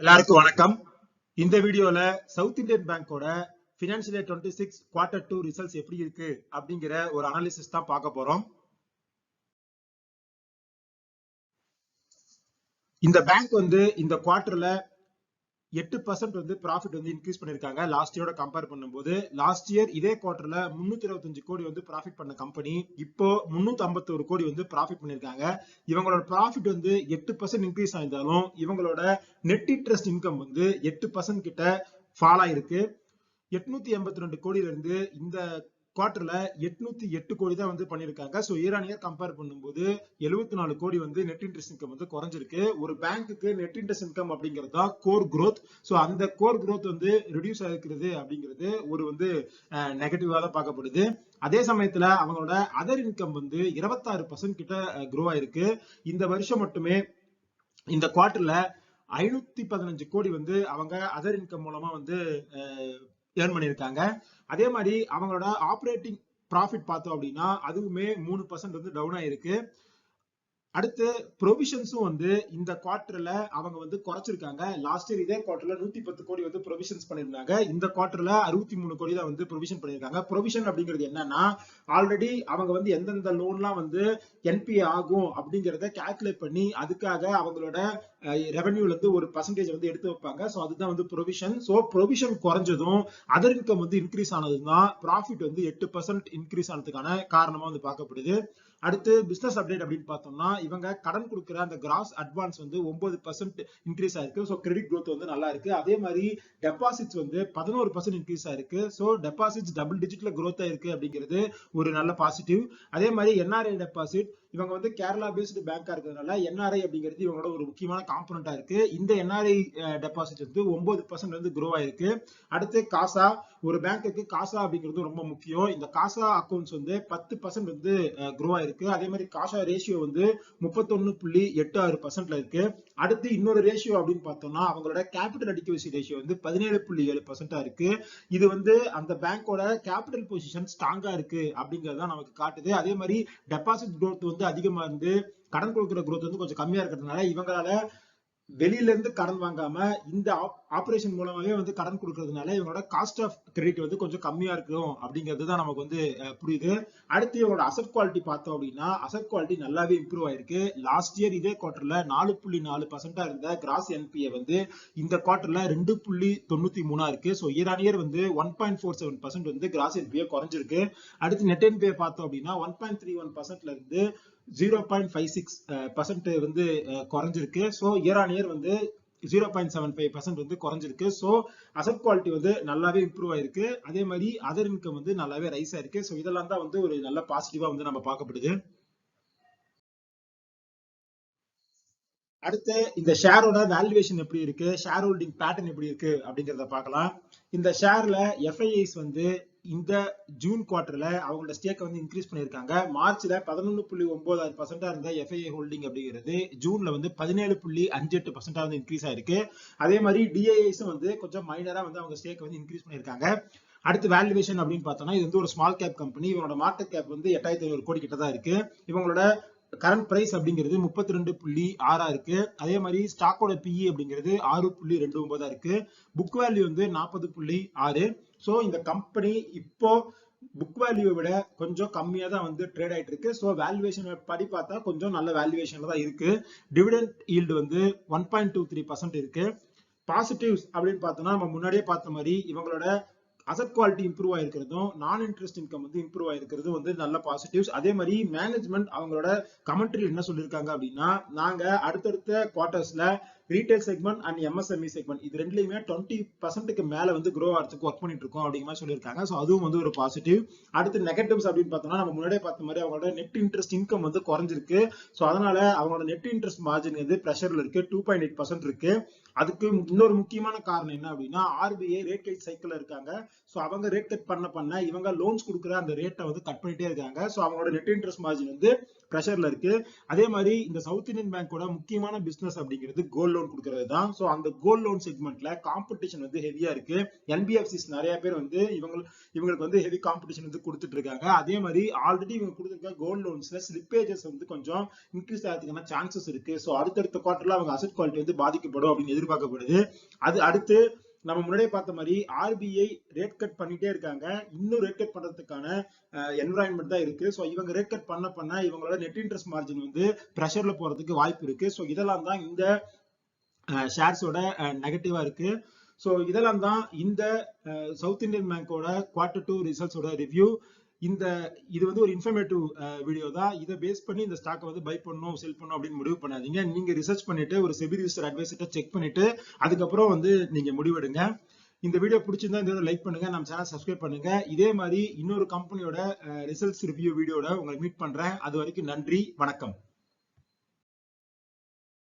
எல்லாருக்கும் வணக்கம். இந்த வீடியோல சவுத் இந்தியன் பேங்கோட financial year twenty six quarter two results எப்படி இருக்கு அப்படிங்கிற ஒரு அனாலிசிஸ் தான் பார்க்க போறோம். இந்த பேங்க் வந்து இந்த குவார்டர்ல எட்டு பர்சன்ட் வந்து ப்ராஃபிட் வந்து இன்க்ரீஸ் பண்ணிருக்காங்க. லாஸ்ட் இயரோட கம்பேர் பண்ணும்போது லாஸ்ட் இயர் இதே குவார்டர்ல முன்னூத்தி இருபத்தஞ்சு கோடி வந்து ப்ராஃபிட் பண்ண கம்பெனி இப்போ முன்னூத்தி ஐம்பத்தோரு கோடி வந்து ப்ராஃபிட் பண்ணிருக்காங்க. இவங்களோட ப்ராஃபிட் வந்து எட்டு பர்சன்ட் இன்க்ரீஸ் ஆயிருந்தாலும் இவங்களோட நெட் இன்ட்ரெஸ்ட் இன்கம் வந்து எட்டு பர்சன்ட் கிட்ட ஃபால் ஆயிருக்கு. எட்நூத்தி எண்பத்தி ரெண்டு கோடியில இருந்து இந்த குவார்டர்ல எட்நூத்தி எட்டு கோடி தான் வந்து பண்ணியிருக்காங்க. So year on year compare பண்ணும்போது எழுபத்தி நாலு கோடி வந்து நெட் இன்ட்ரெஸ்ட் இன்கம் வந்து குறைஞ்சிருக்கு. ஒரு பேங்க்குக்கு நெட் இன்ட்ரெஸ்ட் இன்கம் அப்படிங்கிறது தான் கோர் க்ரோத் ஸோ அந்த கோர் க்ரோத் வந்து ரிடியூஸ் ஆயிருக்கிறது அப்படிங்கிறது ஒரு வந்து நெகட்டிவா தான் பார்க்கப்படுது. அதே சமயத்துல அவங்களோட அதர் இன்கம் வந்து இருபத்தாறு பர்சன்ட் கிட்ட க்ரோ ஆயிருக்கு. இந்த வருஷம் மட்டுமே இந்த குவார்டர்ல ஐநூத்தி பதினஞ்சு கோடி வந்து அவங்க அதர் இன்கம் மூலமா வந்து ஏர்ன் பண்ணியிருக்காங்க. அதே மாதிரி அவங்களோட ஆப்ரேட்டிங் ப்ராஃபிட் பார்த்தோம் அப்படின்னா அதுவுமே மூணு பர்சன்ட் வந்து டவுன் ஆயிருக்கு. அடுத்து ப்ரொவிஷன்ஸும் வந்து இந்த குவார்டர்ல அவங்க வந்து குறைச்சிருக்காங்க. லாஸ்ட் இயர் இதே குவார்டர்ல நூத்தி பத்து கோடி வந்து ப்ரொவிஷன்ஸ் பண்ணிருந்தாங்க இந்த குவார்டர்ல அறுபத்தி மூணு கோடி தான் வந்து ப்ரொவிஷன் பண்ணிருக்காங்க ப்ரொவிஷன் அப்படிங்கிறது என்னன்னா ஆல்ரெடி அவங்க வந்து எந்தெந்த லோன்லாம் வந்து என்பிஏ ஆகும் அப்படிங்கிறத கால்குலேட் பண்ணி அதுக்காக அவங்களோட ரெவன்யூல இருந்து ஒரு பர்சன்டேஜ் வந்து எடுத்து வைப்பாங்க. ஸோ அதுதான் வந்து ப்ரொவிஷன் ஸோ ப்ரொவிஷன் குறைஞ்சதும் அதர் இன்கம் வந்து இன்க்ரீஸ் ஆனதும் தான் ப்ராஃபிட் வந்து எட்டு பர்சன்ட் இன்க்ரீஸ் ஆனதுக்கான காரணமா வந்து பார்க்கப்படுது. அடுத்து பிசினஸ் அப்டேட் அப்படின்னு பார்த்தோம்னா இவங்க கடன் கொடுக்குற அந்த கிராஸ் அட்வான்ஸ் வந்து ஒன்பது பர்சன்ட் இன்க்ரீஸ் ஆயிருக்கு. ஸோ கிரெடிட் க்ரோத் வந்து நல்லா இருக்கு. அதே மாதிரி டெபாசிட்ஸ் வந்து பதினோரு பர்சன்ட் இன்க்ரீஸ் ஆயிருக்கு. ஸோ டெபாசிட்ஸ் டபுள் டிஜிட்ல க்ரோத் ஆயிருக்கு அப்படிங்கிறது ஒரு நல்ல பாசிட்டிவ் அதே மாதிரி என்ஆர்ஐ டெபாசிட் இவங்க வந்து கேரளா பேஸ்டு பேங்கா இருக்கிறதுனால என்ஆர்ஐ அப்படிங்கிறது இவங்களோட ஒரு முக்கியமான காம்பனண்டா இருக்கு. இந்த என்ஆர்ஐ டெபாசிட் வந்து ஒன்பது பர்சன்ட் வந்து க்ரோ ஆயிருக்கு. அடுத்து காசா ஒரு பேங்க்குக்கு காசா அப்படிங்கிறது ரொம்ப முக்கியம். இந்த காசா அக்கௌண்ட்ஸ் வந்து பத்து பர்சன்ட் வந்து குரோ ஆயிருக்கு. அதே மாதிரி காசா ரேஷியோ வந்து முப்பத்தொன்னு புள்ளி எட்டு ஆறு பர்சன்ட்ல இருக்கு. அடுத்து இன்னொரு ரேஷியோ அப்படின்னு பார்த்தோம்னா அவங்களோட கேபிட்டல் அடிக்குவசி ரேஷியோ வந்து பதினேழு புள்ளி ஏழு பர்சன்டா இருக்கு. இது வந்து அந்த பேங்கோட கேபிட்டல் பொசிஷன் ஸ்ட்ராங்கா இருக்கு அப்படிங்கறத நமக்கு காட்டுது. அதே மாதிரி டெபாசிட் க்ரோத் வந்து அதிகமா இருந்து கடன் கொடுக்குற குரோத் வந்து கொஞ்சம் கம்மியா இருக்கிறதுனால இவங்களால வெளியில இருந்து கடன் வாங்காம இந்த ஆபரேஷன் மூலமாவே வந்து கடன் கொடுக்கறதுனால இவங்களோட காஸ்ட் ஆஃப் கிரெடிட் வந்து கொஞ்சம் கம்மியா இருக்கும் அப்படிங்கிறது தான் நமக்கு வந்து புரியுது. அடுத்து இவங்களோட அசட் குவாலிட்டி பார்த்தோம் அப்படின்னா அசட் குவாலிட்டி நல்லாவே இம்ப்ரூவ் ஆயிருக்கு. லாஸ்ட் இயர் இதே குவார்டர்ல நாலு புள்ளி நாலு பர்சன்டா இருந்த கிராஸ் என்பிஏ வந்து இந்த குவார்டர்ல ரெண்டு புள்ளி தொண்ணூத்தி மூணா இருக்கு. ஸோ இயர் ஆன் இயர் வந்து one point four seven percent வந்து கிராஸ் என்பிஏ குறைஞ்சிருக்கு. அடுத்து நெட் என்பிஏ பார்த்தோம் அப்படின்னா ஒன் பாயிண்ட் த்ரீ ஒன் பர்சன்ட்ல இருந்து zero point five six percent வந்து குறைஞ்சிருக்கு. ஸோ இயர் ஆன் இயர் வந்து zero point seven five percent வந்து குறைஞ்சிருக்கு. ஸோ அசட் குவாலிட்டி வந்து நல்லாவே இம்ப்ரூவ் ஆயிருக்கு. அதே மாதிரி அதர் இன்கம் வந்து நல்லாவே ரைஸ் ஆயிருக்கு. ஸோ இதெல்லாம் தான் வந்து ஒரு நல்ல பாசிட்டிவா வந்து நம்ம பார்க்கப்படுது அடுத்து இந்த ஷேரோட வேல்யூவேஷன் எப்படி இருக்கு? ஷேர் ஹோல்டிங் பேட்டர்ன் எப்படி இருக்கு? அப்படிங்கிறத பார்க்கலாம். இந்த ஷேர்ல எஃப்ஐஐஸ் வந்து இந்த ஜூன் குவார்டர்ல அவங்களோட ஸ்டேக்கை வந்து இன்க்ரீஸ் பண்ணியிருக்காங்க. மார்ச்ல பதினொன்று புள்ளி ஒன்பதாறு பர்சன்டா இருந்த எஃப்ஐஏ ஹோல்டிங் அப்படிங்கிறது ஜூன்ல வந்து பதினேழு புள்ளி அஞ்சு எட்டு பர்சன்டா வந்து இன்க்ரீஸ் ஆயிருக்கு. அதே மாதிரி டிஐஐஸும் வந்து கொஞ்சம் மைனரா வந்து அவங்க ஸ்டேக் வந்து இன்க்ரீஸ் பண்ணியிருக்காங்க. அடுத்து வேல்யூவேஷன் அப்படின்னு பார்த்தோம்னா இது வந்து ஒரு ஸ்மால் கேப் கம்பெனி இவங்களோட மார்க்கெட் கேப் வந்து எட்டாயிரத்தி ஐநூறு கோடி கிட்ட தான் இருக்கு. இவங்களோட கரண்ட் பிரைஸ் அப்படிங்கிறது முப்பத்தி ரெண்டு புள்ளி ஆறா இருக்கு. அதே மாதிரி ஸ்டாக்கோட பிஇ அப்படிங்கிறது ஆறு புள்ளி ரெண்டு ஒன்பதா இருக்கு. புக் வேல்யூ வந்து நாற்பது புள்ளி ஆறு. ஸோ இந்த கம்பெனி இப்போ புக் வேல்யூவை விட கொஞ்சம் கம்மியாக தான் வந்து ட்ரேட் ஆகிட்டு இருக்கு. ஸோ வேல்யூவேஷன் படி பார்த்தா கொஞ்சம் நல்ல வேல்யூவேஷனில் தான் இருக்கு. டிவிடெண்ட் ஈல்டு வந்து one point two three percent இருக்கு. பாசிட்டிவ்ஸ் அப்படின்னு பார்த்தோம்னா நம்ம முன்னாடியே பார்த்த மாதிரி இவங்களோட அசட் குவாலிட்டி இம்ப்ரூவ் ஆயிருக்கிறதும் நான் இன்ட்ரெஸ்ட் இன்கம் வந்து இம்ப்ரூவ் ஆயிருக்கிறது வந்து நல்ல பாசிட்டிவ்ஸ் அதே மாதிரி மேனேஜ்மெண்ட் அவங்களோட கமெண்ட்ரியில் என்ன சொல்லியிருக்காங்க அப்படின்னா நாங்க அடுத்தடுத்த குவார்டர்ஸ்ல retail segment and MSME segment இது ரெண்டுலையுமே டுவெண்ட்டி பர்சன்ட்டுக்கு மேல வந்து க்ரோ ஆகிறதுக்கு ஒர்க் பண்ணிட்டு இருக்கோம் அப்படிங்கிற மாதிரி சொல்லியிருக்காங்க. ஸோ அதுவும் வந்து ஒரு பாசிட்டிவ் அடுத்து நெகட்டிவ்ஸ் அப்படின்னு பார்த்தோம்னா நம்ம முன்னாடியே பார்த்த மாதிரி அவங்களோட நெட் இன்ட்ரெஸ்ட் இன்கம் வந்து குறைஞ்சிருக்கு. ஸோ அதனால அவங்களோட நெட் இன்ட்ரெஸ்ட் மார்ஜின் வந்து ப்ரெஷர்ல இருக்கு. டூ பாயிண்ட் எயிட் பர்சன்ட் இருக்கு. அதுக்கு இன்னொரு முக்கியமான காரணம் என்ன அப்படின்னா ஆர்பிஐ ரேட் கட் சைக்கிள் இருக்காங்க. ஸோ அவங்க ரேட் கட் பண்ண பண்ண இவங்க லோன்ஸ் கொடுக்குற அந்த ரேட்டை வந்து கட் பண்ணிட்டே இருக்காங்க. ஸோ அவங்களோட நெட் இன்ட்ரெஸ்ட் மார்ஜின் வந்து ப்ரெஷர்ல இருக்கு. அதே மாதிரி இந்த சவுத் இந்தியன் பேங்கோட முக்கியமான பிசினஸ் அப்படிங்கிறது கோல்ட் லோன் கொடுக்கறது தான் ஸோ அந்த கோல்ட் லோன் செக்மெண்ட்ல காம்படிஷன் வந்து ஹெவியா இருக்கு. என்பிஎஃப்சிஸ் நிறைய பேர் வந்து இவங்க இவங்களுக்கு வந்து ஹெவி காம்படிஷன் வந்து கொடுத்துட்டு இருக்காங்க. அதே மாதிரி ஆல்ரெடி இவங்க கொடுத்துருக்க கோல்ட் லோன்ஸ்ல ஸ்லிப்பேஜஸ் வந்து கொஞ்சம் இன்க்ரீஸ் ஆகிறதுக்கான சான்சஸ் இருக்கு. ஸோ அடுத்தடுத்த குவார்டர்ல அவங்க அசட் குவாலிட்டி வந்து பாதிக்கப்படும் அப்படின்னு எதிர்பார்க்கப்படுது. அது அடுத்து நம்ம முன்னாடியே பார்த்த மாதிரி ஆர்பிஐ ரேட் கட் பண்ணிட்டே இருக்காங்க. இன்னும் ரேட் கட் பண்றதுக்கான என்வரான்மெண்ட் தான் இருக்கு. ஸோ இவங்க ரேட் கட் பண்ண பண்ண இவங்களோட நெட் இன்ட்ரெஸ்ட் மார்ஜின் வந்து ப்ரெஷர்ல போறதுக்கு வாய்ப்பு இருக்கு. ஸோ இதெல்லாம் தான் இந்த ஷேர்ஸோட நெகட்டிவா இருக்கு. ஸோ இதெல்லாம் தான் இந்த சவுத் இந்தியன் பேங்கோட குவார்டர் டூ ரிசல்ட்ஸோட ரிவ்யூ இந்த இது வந்து ஒரு இன்ஃபர்மேட்டிவ் வீடியோ தான். இதை பேஸ் பண்ணி இந்த ஸ்டாக்கை வந்து பை பண்ணணும் செல் பண்ணணும் அப்படின்னு முடிவு பண்ணாதீங்க. நீங்க ரிசர்ச் பண்ணிட்டு ஒரு செபி ரிஜிஸ்டர் அட்வைசர்ட்ட செக் பண்ணிட்டு அதுக்கப்புறம் வந்து நீங்க முடிவெடுங்க. இந்த வீடியோ பிடிச்சிருந்தா இந்த வீடியோ லைக் பண்ணுங்க நம்ம சேனல் சப்ஸ்கிரைப் பண்ணுங்க. இதே மாதிரி இன்னொரு கம்பெனியோட ரிசல்ட்ஸ் ரிவ்யூ வீடியோட உங்களை மீட் பண்றேன். அது வரைக்கும் நன்றி வணக்கம்.